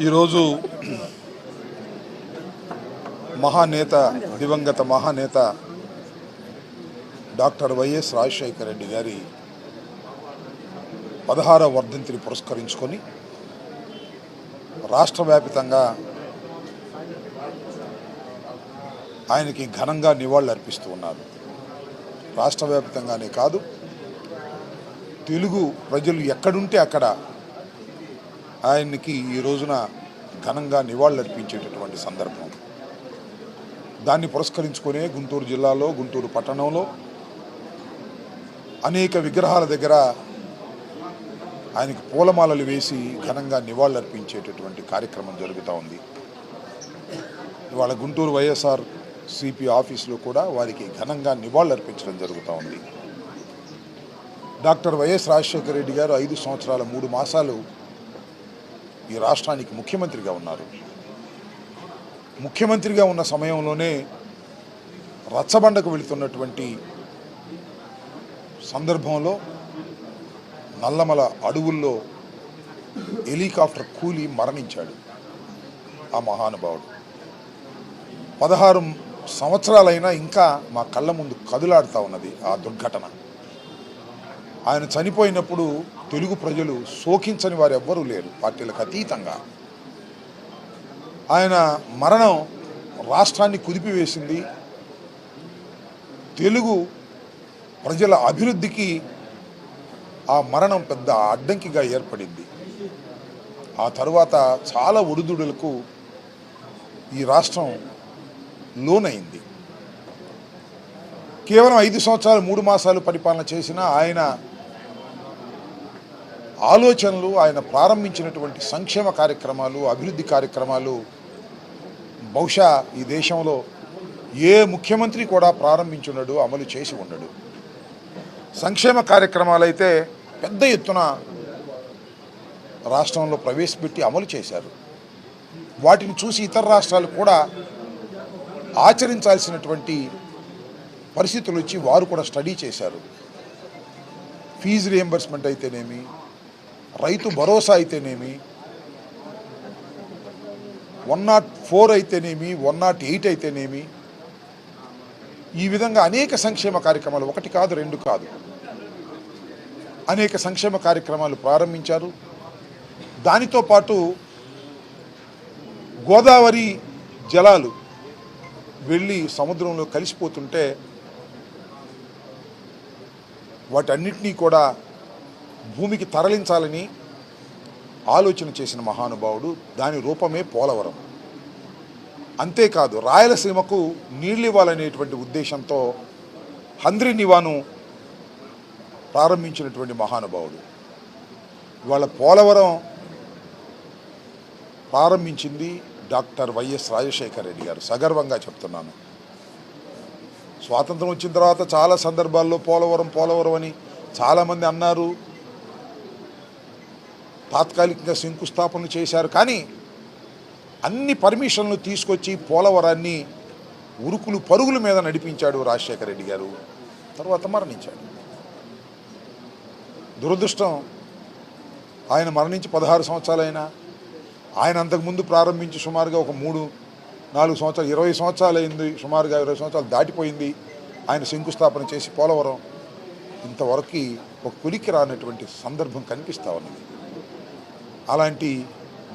ఈరోజు మహానేత దివంగత మహానేత డాక్టర్ వైఎస్ రాజశేఖర రెడ్డి గారి పదహారవ వర్ధంతిని పురస్కరించుకొని రాష్ట్ర వ్యాపితంగా ఆయనకి ఘనంగా నివాళులు అర్పిస్తూ ఉన్నారు. రాష్ట్ర వ్యాప్తంగానే కాదు తెలుగు ప్రజలు ఎక్కడుంటే అక్కడ ఆయనకి ఈ రోజున ఘనంగా నివాళులర్పించేటటువంటి సందర్భం. దాన్ని పురస్కరించుకునే గుంటూరు జిల్లాలో గుంటూరు పట్టణంలో అనేక విగ్రహాల దగ్గర ఆయనకి పూలమాలలు వేసి ఘనంగా నివాళులర్పించేటటువంటి కార్యక్రమం జరుగుతూ ఉంది. ఇవాళ గుంటూరు వైఎస్ఆర్ సిపి ఆఫీసులో కూడా వారికి ఘనంగా నివాళులర్పించడం జరుగుతూ ఉంది. డాక్టర్ వైఎస్ రాజశేఖర రెడ్డి గారు ఐదు సంవత్సరాల మూడు మాసాలు ఈ రాష్ట్రానికి ముఖ్యమంత్రిగా ఉన్నారు. ముఖ్యమంత్రిగా ఉన్న సమయంలోనే రచ్చబండకు వెళుతున్నటువంటి సందర్భంలో నల్లమల అడవుల్లో హెలికాప్టర్ కూలి మరణించాడు ఆ మహానుభావుడు. పదహారు సంవత్సరాలైనా ఇంకా మా కళ్ళ ముందు కదులాడుతూ ఉన్నది ఆ దుర్ఘటన. ఆయన చనిపోయినప్పుడు తెలుగు ప్రజలు శోకించని వారు ఎవ్వరూ లేరు పార్టీలకు అతీతంగా. ఆయన మరణం రాష్ట్రాన్ని కుదిపివేసింది. తెలుగు ప్రజల అభివృద్ధికి ఆ మరణం పెద్ద అడ్డంకిగా ఏర్పడింది. ఆ తరువాత చాలా ఒడిదుడులకు ఈ రాష్ట్రం లోనైంది. కేవలం ఐదు సంవత్సరాలు మూడు మాసాలు పరిపాలన చేసిన ఆయన ఆలోచనలు ఆయన ప్రారంభించినటువంటి సంక్షేమ కార్యక్రమాలు అభివృద్ధి కార్యక్రమాలు బహుశా ఈ దేశంలో ఏ ముఖ్యమంత్రి కూడా ప్రారంభించుండడు అమలు చేసి ఉండడు. సంక్షేమ కార్యక్రమాలు అయితే పెద్ద ఎత్తున రాష్ట్రంలో ప్రవేశపెట్టి అమలు చేశారు. వాటిని చూసి ఇతర రాష్ట్రాలు కూడా ఆచరించాల్సినటువంటి పరిస్థితులు వచ్చి వారు కూడా స్టడీ చేశారు. ఫీజు రియంబర్స్మెంట్ అయితేనేమి రైతు భరోసా అయితేనేమి? వన్ నాట్ ఫోర్ అయితేనేమి? వన్ నాట్ ఎయిట్ అయితేనేమి? ఈ విధంగా అనేక సంక్షేమ కార్యక్రమాలు ఒకటి కాదు రెండు కాదు. అనేక సంక్షేమ కార్యక్రమాలు ప్రారంభించారు. దానితో పాటు గోదావరి జలాలు వెళ్ళి సముద్రంలో కలిసిపోతుంటే వాటన్నిటినీ కూడా భూమికి తరలించాలని ఆలోచన చేసిన మహానుభావుడు దాని రూపమే పోలవరం. అంతేకాదు రాయలసీమకు నీళ్ళు ఇవ్వాలనేటువంటి ఉద్దేశంతో హంద్రి నివాను ప్రారంభించినటువంటి మహానుభావుడు. ఇవాళ పోలవరం ప్రారంభించింది డాక్టర్ వైఎస్ రాజశేఖర రెడ్డి గారు. సగర్వంగా చెప్తున్నాను. స్వాతంత్రం వచ్చిన తర్వాత చాలా సందర్భాల్లో పోలవరం పోలవరం అని చాలామంది అన్నారు. తాత్కాలికంగా శంకుస్థాపన చేశారు. కానీ అన్ని పర్మిషన్లు తీసుకొచ్చి పోలవరాన్ని ఉరుకులు పరుగుల మీద నడిపించాడు రాజశేఖర రెడ్డి గారు. తర్వాత మరణించాడు. దురదృష్టం ఆయన మరణించి పదహారు సంవత్సరాలైనా ఆయన అంతకుముందు ప్రారంభించి సుమారుగా ఒక మూడు నాలుగు సంవత్సరాలు ఇరవై సంవత్సరాలు అయింది సుమారుగా ఇరవై సంవత్సరాలు దాటిపోయింది ఆయన శంకుస్థాపన చేసి పోలవరం. ఇంతవరకు ఒక కులికి రానటువంటి సందర్భం కనిపిస్తూ ఉన్నది. అలాంటి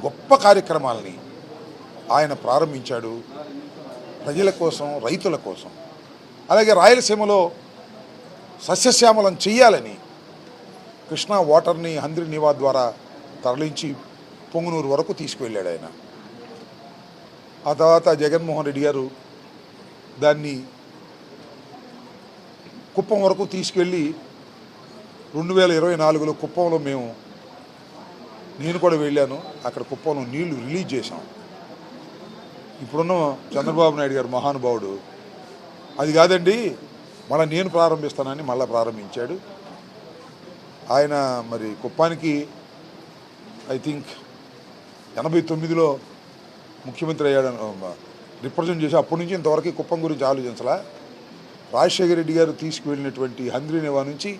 గొప్ప కార్యక్రమాలని ఆయన ప్రారంభించాడు ప్రజల కోసం రైతుల కోసం. అలాగే రాయలసీమలో సస్యశ్యామలం చెయ్యాలని కృష్ణా వాటర్ని హంద్రి నివా ద్వారా తరలించి పొంగునూరు వరకు తీసుకువెళ్ళాడు ఆయన. ఆ తర్వాత జగన్మోహన్ రెడ్డి గారు దాన్ని కుప్పం వరకు తీసుకెళ్ళి రెండు వేల ఇరవై నాలుగులో కుప్పంలో మేము నేను కూడా వెళ్ళాను. అక్కడ కుప్పంలో నీళ్ళు రిలీజ్ చేశాం. ఇప్పుడున్న చంద్రబాబు నాయుడు గారు మహానుభావుడు. అది కాదండి మళ్ళీ నేను ప్రారంభిస్తానని మళ్ళీ ప్రారంభించాడు. ఆయన మరి కుప్పానికి ఐ థింక్ ఎనభై తొమ్మిదిలో ముఖ్యమంత్రి అయ్యాడు రిప్రజెంట్ చేసి అప్పటి నుంచి ఇంతవరకు కుప్పం గురించి ఆలోచించలా. రాజశేఖర రెడ్డి గారు తీసుకువెళ్ళినటువంటి హంద్రి నివా నుంచి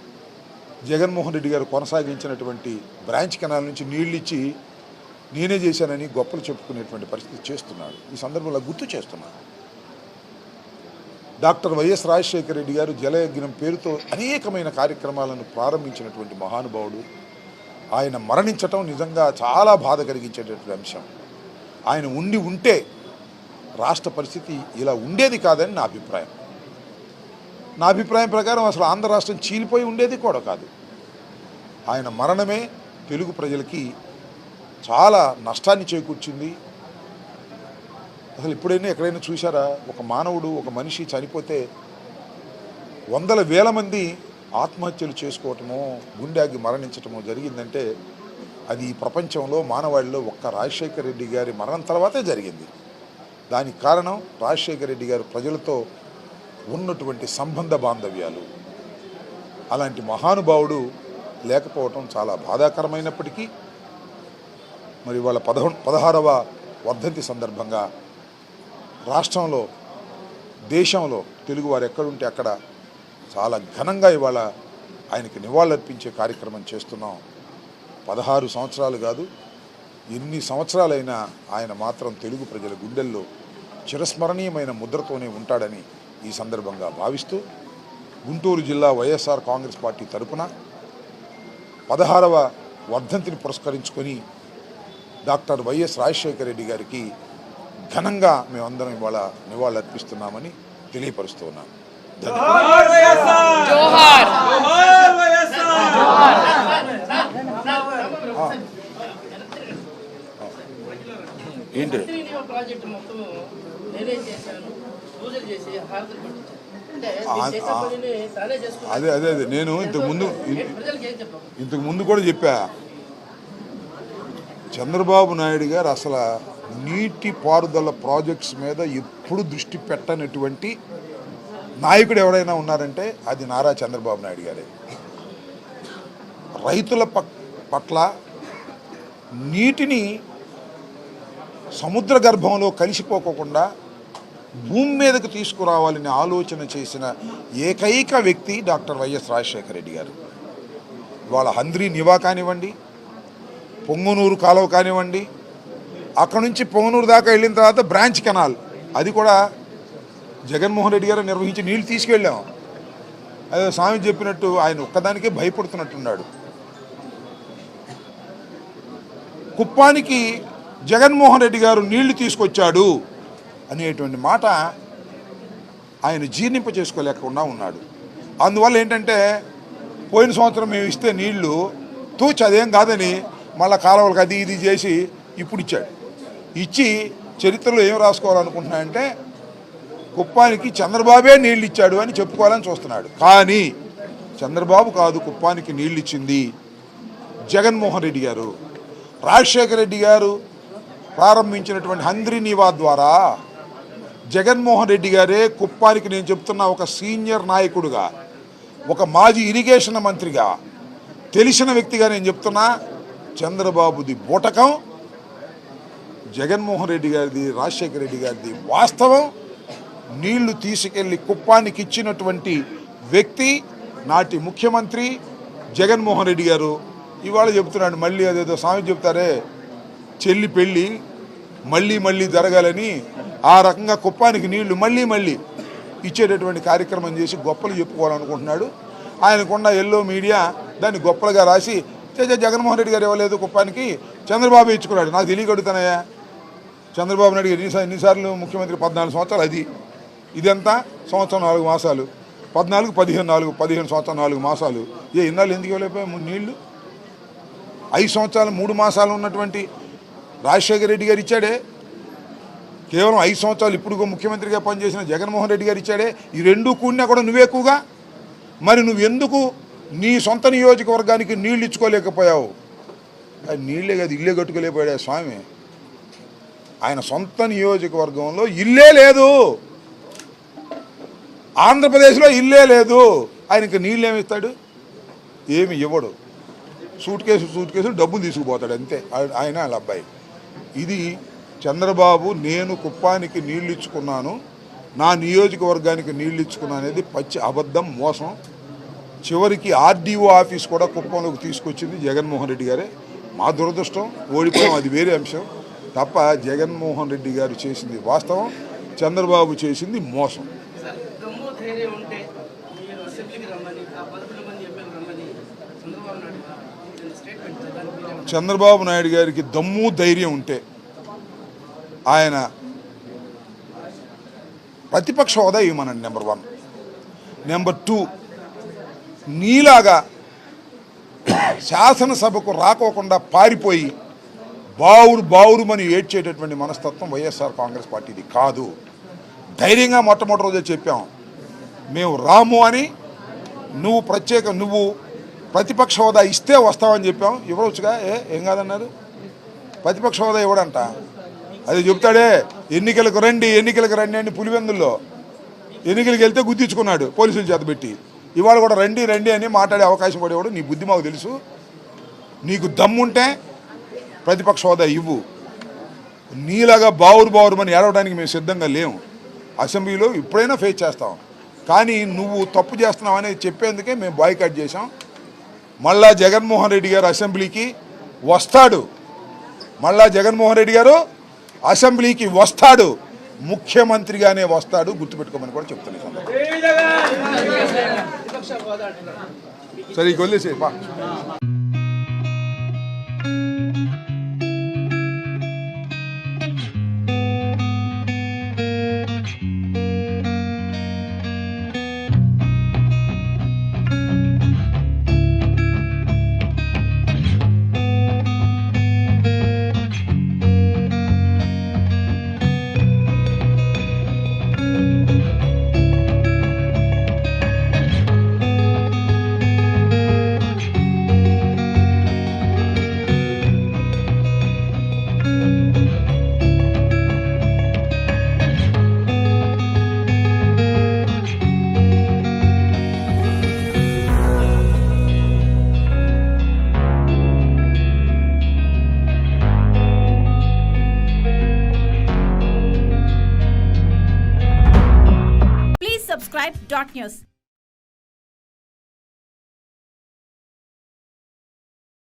జగన్మోహన్ రెడ్డి గారు కొనసాగించినటువంటి బ్రాంచ్ కెనాల్ నుంచి నీళ్ళు ఇచ్చి నేనే చేశానని గొప్పలు చెప్పుకునేటువంటి పరిస్థితి చేస్తున్నాడు. ఈ సందర్భంలో గుర్తు చేస్తున్నాడు డాక్టర్ వైఎస్ రాజశేఖర రెడ్డి గారు జలయజ్ఞం పేరుతో అనేకమైన కార్యక్రమాలను ప్రారంభించినటువంటి మహానుభావుడు. ఆయన మరణించటం నిజంగా చాలా బాధ కలిగించేటటువంటి అంశం. ఆయన ఉండి ఉంటే రాష్ట్ర పరిస్థితి ఇలా ఉండేది కాదని నా అభిప్రాయం. నా అభిప్రాయం ప్రకారం అసలు ఆంధ్ర రాష్ట్రం చీలిపోయి ఉండేది కూడా కాదు. ఆయన మరణమే తెలుగు ప్రజలకి చాలా నష్టాన్ని చేకూర్చింది. అసలు ఎప్పుడైనా ఎక్కడైనా చూసారా ఒక మానవుడు ఒక మనిషి చనిపోతే వందల వేల మంది ఆత్మహత్యలు చేసుకోవటమో గుండెకి మరణించటమో జరిగిందంటే అది ఈ ప్రపంచంలో మానవాళిలో ఒక్క రాజశేఖర రెడ్డి గారి మరణం తర్వాతే జరిగింది. దానికి కారణం రాజశేఖర రెడ్డి గారు ప్రజలతో ఉన్నటువంటి సంబంధ బాంధవ్యాలు. అలాంటి మహానుభావుడు లేకపోవటం చాలా బాధాకరమైనప్పటికీ మరి వాళ్ళ పదహ పదహారవ వర్ధంతి సందర్భంగా రాష్ట్రంలో దేశంలో తెలుగువారు ఎక్కడుంటే అక్కడ చాలా ఘనంగా ఇవాళ ఆయనకి నివాళులర్పించే కార్యక్రమం చేస్తున్నాం. పదహారు సంవత్సరాలు కాదు ఎన్ని సంవత్సరాలైనా ఆయన మాత్రం తెలుగు ప్రజల గుండెల్లో చిరస్మరణీయమైన ముద్రతోనే ఉంటాడని ఈ సందర్భంగా భావిస్తూ గుంటూరు జిల్లా వైఎస్ఆర్ కాంగ్రెస్ పార్టీ తరపున పదహారవ వర్ధంతిని పురస్కరించుకొని డాక్టర్ వైఎస్ రాజశేఖర రెడ్డి గారికి ఘనంగా మేమందరం ఇవాళ నివాళులర్పిస్తున్నామని తెలియపరుస్తూ ఉన్నాను ఏంటి? త్రీడీఓ ప్రాజెక్ట్ మొత్తం నేనే చేశాను. పూజలు చేసి హారతులు అదే అదే అదే. నేను ఇంతకు ముందు ఇంతకు ముందు కూడా చెప్పా. చంద్రబాబు నాయుడు గారు అసలు నీటి పారుదల ప్రాజెక్ట్స్ మీద ఎప్పుడు దృష్టి పెట్టనటువంటి నాయకుడు ఎవరైనా ఉన్నారంటే అది నారా చంద్రబాబు నాయుడు గారే. రైతుల పట్ల నీటిని సముద్ర గర్భంలో కలిసిపోకోకుండా భూమి మీదకు తీసుకురావాలని ఆలోచన చేసిన ఏకైక వ్యక్తి డాక్టర్ వైఎస్ రాజశేఖర రెడ్డి గారు. ఇవాళ హంద్రి నివా కానివ్వండి పొంగునూరు కాలువ కానివ్వండి అక్కడ నుంచి పొంగునూరు దాకా వెళ్ళిన తర్వాత బ్రాంచ్ కెనాల్. అది కూడా జగన్మోహన్ రెడ్డి గారు నిర్వహించి నీళ్ళు తీసుకెళ్ళాం. అదే స్వామి చెప్పినట్టు ఆయన ఒక్కదానికే భయపడుతున్నట్టున్నాడు. కుప్పానికి జగన్మోహన్ రెడ్డి గారు నీళ్ళు తీసుకొచ్చాడు. అనేటువంటి మాట ఆయన జీర్ణింప చేసుకోలేకుండా ఉన్నాడు. అందువల్ల ఏంటంటే పోయిన సంవత్సరం మేము ఇస్తే నీళ్ళు తూచి అదేం కాదని మళ్ళా కాలువలకు అది ఇది చేసి ఇప్పుడు ఇచ్చాడు. ఇచ్చి చరిత్రలో ఏం రాసుకోవాలనుకుంటున్నాయంటే కుప్పానికి చంద్రబాబే నీళ్ళు ఇచ్చాడు అని చెప్పుకోవాలని చూస్తున్నాడు. కానీ చంద్రబాబు కాదు కుప్పానికి నీళ్ళు ఇచ్చింది జగన్మోహన్ రెడ్డి గారు. రాజశేఖర రెడ్డి గారు ప్రారంభించినటువంటి హంద్రి నివా ద్వారా జగన్మోహన్ రెడ్డి గారే కుప్పానికి నేను చెప్తున్న ఒక సీనియర్ నాయకుడుగా ఒక మాజీ ఇరిగేషన్ మంత్రిగా తెలిసిన వ్యక్తిగా నేను చెప్తున్నా చంద్రబాబుది బూటకం జగన్మోహన్ రెడ్డి గారిది రాజశేఖర రెడ్డి గారిది వాస్తవం. నీళ్ళు తీసుకెళ్ళి కుప్పానికి ఇచ్చినటువంటి వ్యక్తి నాటి ముఖ్యమంత్రి జగన్మోహన్ రెడ్డి గారు. ఇవాళ చెప్తున్నాడు మళ్ళీ అదేదో స్వామి చెప్తారే చెల్లి పెళ్ళి మళ్ళీ మళ్ళీ జరగాలని ఆ రకంగా కుప్పానికి నీళ్ళు మళ్ళీ మళ్ళీ ఇచ్చేటటువంటి కార్యక్రమం చేసి గొప్పలు చెప్పుకోవాలనుకుంటున్నాడు. ఆయనకున్న ఎల్లో మీడియా దాన్ని గొప్పలుగా రాసి జగన్మోహన్ రెడ్డి గారు ఇవ్వలేదు కుప్పానికి చంద్రబాబు ఇచ్చుకున్నాడు. నాకు తెలియగడుగుతానయ్యా చంద్రబాబు నాయుడు ఎన్నిసార్లు ఎన్నిసార్లు ముఖ్యమంత్రి? పద్నాలుగు సంవత్సరాలు అది. ఇదంతా? సంవత్సరం నాలుగు మాసాలు. పద్నాలుగు పదిహేను నాలుగు పదిహేను సంవత్సరం నాలుగు మాసాలు. ఏ ఇన్నాళ్ళు ఎందుకు ఇవ్వలేకపోయా నీళ్ళు? ఐదు సంవత్సరాలు మూడు మాసాలు ఉన్నటువంటి రాజశేఖర రెడ్డి గారు ఇచ్చాడే. కేవలం ఐదు సంవత్సరాలు ఇప్పుడు ముఖ్యమంత్రిగా పనిచేసిన జగన్మోహన్ రెడ్డి గారు ఇచ్చాడే. ఈ రెండు కూడినా కూడా నువ్వే ఎక్కువగా? మరి నువ్వు ఎందుకు నీ సొంత నియోజకవర్గానికి నీళ్ళు ఇచ్చుకోలేకపోయావు? అది నీళ్ళే కాదు ఇల్లే కట్టుకోలేకపోయాడే స్వామి. ఆయన సొంత నియోజకవర్గంలో ఇల్లే లేదు. ఆంధ్రప్రదేశ్లో ఇల్లే లేదు. ఆయనకి నీళ్ళు ఏమి ఇస్తాడు? ఏమి ఇవ్వడు. సూట్ కేసు సూట్ కేసు డబ్బులు తీసుకుపోతాడు అంతే. ఆయన వాళ్ళ అబ్బాయి. ఇది చంద్రబాబు నేను కుప్పానికి నీళ్ళు ఇచ్చుకున్నాను నా నియోజకవర్గానికి నీళ్ళు ఇచ్చుకున్నాను అనేది పచ్చి అబద్ధం మోసం. చివరికి ఆర్డీఓ ఆఫీస్ కూడా కుప్పంలోకి తీసుకొచ్చింది జగన్మోహన్ రెడ్డి గారే. మా దురదృష్టం ఓడిపోయాం అది వేరే అంశం. తప్ప జగన్మోహన్ రెడ్డి గారు చేసింది వాస్తవం చంద్రబాబు చేసింది మోసం. ఉంటే అసెంబ్లీకి రమ్మని ఆ పదకొండు మంది ఎమ్మెల్యేలు రమ్మని చంద్రబాబు నాయుడు చంద్రబాబు నాయుడు గారికి దమ్ము ధైర్యం ఉంటే ఆయన ప్రతిపక్ష హోదా ఇవ్వమనండి నెంబర్ వన్ నెంబర్ టూ నీలాగా శాసనసభకు రాకోకుండా పారిపోయి బావురు బావురుమని ఏడ్చేటటువంటి మనస్తత్వం వైఎస్ఆర్ కాంగ్రెస్ పార్టీది కాదు. ధైర్యంగా మొట్టమొదటి రోజే చెప్పాం. మేము రాము అని నువ్వు ప్రత్యేక నువ్వు ప్రతిపక్ష హోదా ఇస్తే వస్తామని చెప్పాం. ఇవ్వవచ్చుగా ఏ ఏం కాదన్నారు? ప్రతిపక్ష హోదా ఇవ్వడంట అది చెప్తాడే ఎన్నికలకు రండి ఎన్నికలకు రండి అని పులివెందుల్లో. ఎన్నికలకు వెళ్తే గుర్తించుకున్నాడు పోలీసుల చేత పెట్టి. ఇవాళ కూడా రండి రండి అని మాట్లాడే అవకాశం పడేవాడు నీ బుద్ధి మాకు తెలుసు. నీకు దమ్ముంటే ప్రతిపక్ష హోదా ఇవ్వు. నీలాగా బావురు బావురుమని ఏడవడానికి మేము సిద్ధంగా లేము. అసెంబ్లీలో ఇప్పుడైనా ఫేస్ చేస్తాం. కానీ నువ్వు తప్పు చేస్తున్నావు అనేది చెప్పేందుకే మేము బాయ్కాట్ చేసాం మళ్ళా జగన్మోహన్ రెడ్డి గారు అసెంబ్లీకి వస్తాడు. మళ్ళా జగన్మోహన్ రెడ్డి గారు అసెంబ్లీకి వస్తాడు. ముఖ్యమంత్రిగానే వస్తాడు గుర్తుపెట్టుకోమని కూడా చెప్తున్నాను సరే ఇక వదిలేసే dot news.